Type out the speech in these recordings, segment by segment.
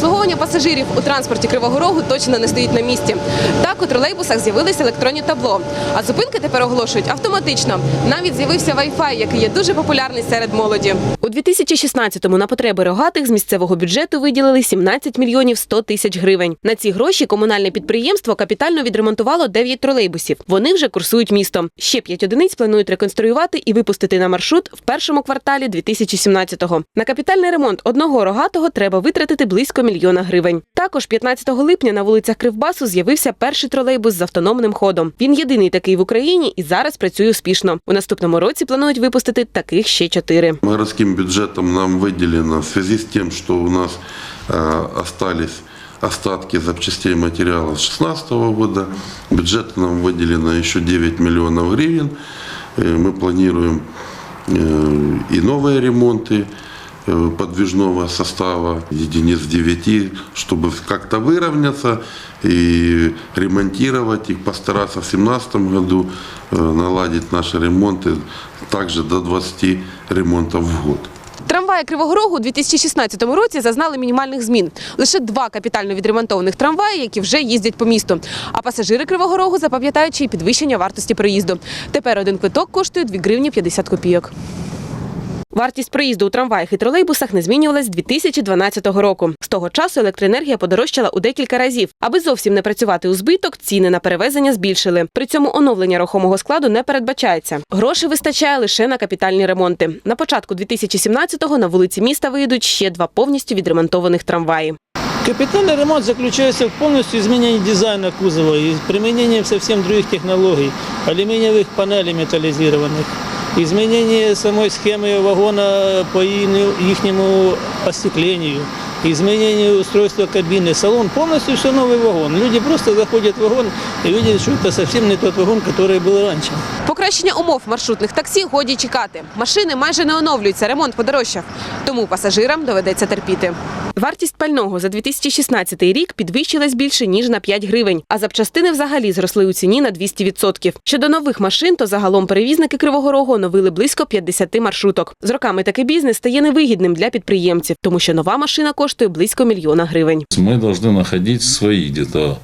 Обслуговування пасажирів у транспорті Кривого Рогу точно не стоїть на місці. Так у тролейбусах з'явились електронні табло, а зупинки тепер оголошують автоматично. Навіть з'явився Wi-Fi, який є дуже популярний серед молоді. У 2016-му на потреби рогатих з місцевого бюджету виділили 17 мільйонів 100 тисяч гривень. На ці гроші комунальне підприємство капітально відремонтувало 9 тролейбусів. Вони вже курсують містом. Ще 5 одиниць планують реконструювати і випустити на маршрут в першому кварталі 2017-го. На капітальний ремонт одного рогатого треба витратити близько мільйона гривень. Також 15 липня на вулицях Кривбасу з'явився перший тролейбус з автономним ходом. Він єдиний такий в Україні і зараз працює успішно. У наступному році планують випустити таких ще чотири. Городским бюджетом нам выделено в связи с тем, что у нас э, остались остатки запчастей и материалов с 2016 года. Бюджет нам выделено еще 9 миллионов гривен. Э, Мы планируем э, и новые ремонты э, подвижного состава, единиц 9, чтобы как-то выровняться и ремонтировать их, постараться в 2017 году э, наладить наши ремонты также до 20 ремонтов в год. Трамваї Кривого Рогу у 2016 році зазнали мінімальних змін. Лише два капітально відремонтованих трамваї, які вже їздять по місту. А пасажири Кривого Рогу запам'ятають ще й підвищення вартості проїзду. Тепер один квиток коштує 2 гривні 50 копійок. Вартість проїзду у трамваях і тролейбусах не змінювалась з 2012 року. З того часу електроенергія подорожчала у декілька разів. Аби зовсім не працювати у збиток, ціни на перевезення збільшили. При цьому оновлення рухомого складу не передбачається. Грошей вистачає лише на капітальні ремонти. На початку 2017-го на вулиці міста виїдуть ще два повністю відремонтованих трамваї. Капитальный ремонт заключается в полностью изменении дизайна кузова и применением совсем других технологий, алюминиевых панелей металлизированных, изменение самой схемы вагона по их остеклению, изменение устройства кабины, салон, полностью все новый вагон. Люди просто заходят в вагон и видят, что это совсем не тот вагон, который был раньше. Покращення умов маршрутних таксі годі чекати. Машини майже не оновлюються, ремонт подорожчав. Тому пасажирам доведеться терпіти. Вартість пального за 2016 рік підвищилась більше ніж на 5 гривень, а запчастини взагалі зросли у ціні на 200%. Щодо нових машин, то загалом перевізники Кривого Рогу оновили близько 50 маршруток. З роками такий бізнес стає невигідним для підприємців, тому що нова машина коштує близько мільйона гривень. Мы должны находить свои где-то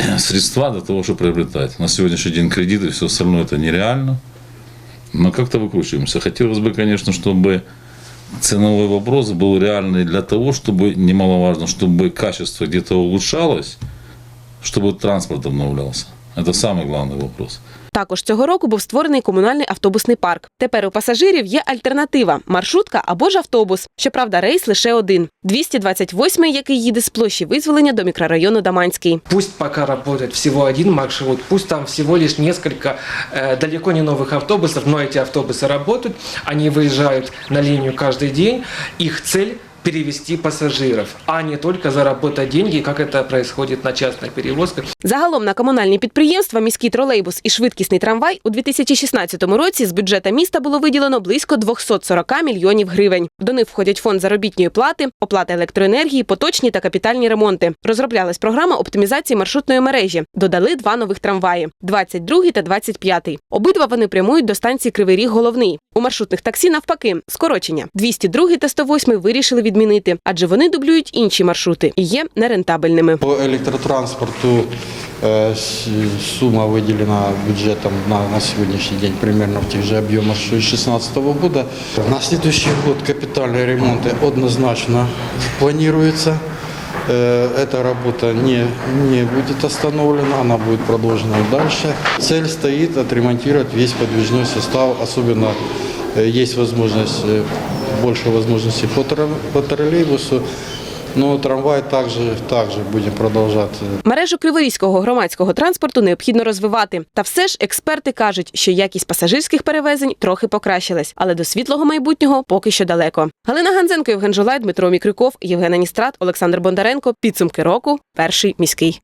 средства для того, чтобы приобретать. На сегодняшний день кредиты все остальное это нереально. Но как-то выкручиваемся. Хотелось бы, конечно, чтобы ценовой вопрос был реальный для того, чтобы, немаловажно, чтобы качество где-то улучшалось, чтобы транспорт обновлялся. Это самый главный вопрос. Також цього року був створений комунальний автобусний парк. Тепер у пасажирів є альтернатива маршрутка або ж автобус. Щоправда, рейс лише один 228, який їде з площі визволення до мікрорайону Даманський. Пусть пока работает всего один маршрут, пусть там всего лишь несколько э, далеко не новых автобусов, но эти автобусы работают, они выезжают на линию каждый день. Их цель перевести пассажиров, а не только заработать деньги, как это происходит на частных перевозках. Загалом на комунальні підприємства, міський тролейбус і швидкісний трамвай у 2016 році з бюджета міста було виділено близько 240 мільйонів гривень. До них входять фонд заробітної плати, оплата електроенергії, поточні та капітальні ремонти. Розроблялась програма оптимізації маршрутної мережі. Додали два нових трамваї 22 та 25. Обидва вони прямують до станції Кривий Ріг головний. У маршрутних таксі навпаки скорочення 202 та 108 вирішили відмінити, адже вони дублюють інші маршрути і є нерентабельними. По электротранспорту э, с- сумма выделена бюджетом на, на сегодняшний день примерно в тех же объемах, что и 2016 года. На следующий год капитальные ремонты однозначно планируются. Э, Эта работа не, не будет остановлена, она будет продолжена и дальше. Цель стоит отремонтировать весь подвижной состав, особенно э, есть возможность, э, больше возможностей по, по троллейбусу, но трамвай также будем продолжать э, Мережу криворізького громадського транспорту необхідно розвивати. Та все ж експерти кажуть, що якість пасажирських перевезень трохи покращилась, але до світлого майбутнього поки що далеко. Галина Ганзенко, Євген Жолай, Дмитро Мікрюков, Євген Аністрат, Олександр Бондаренко. Підсумки року. Перший міський.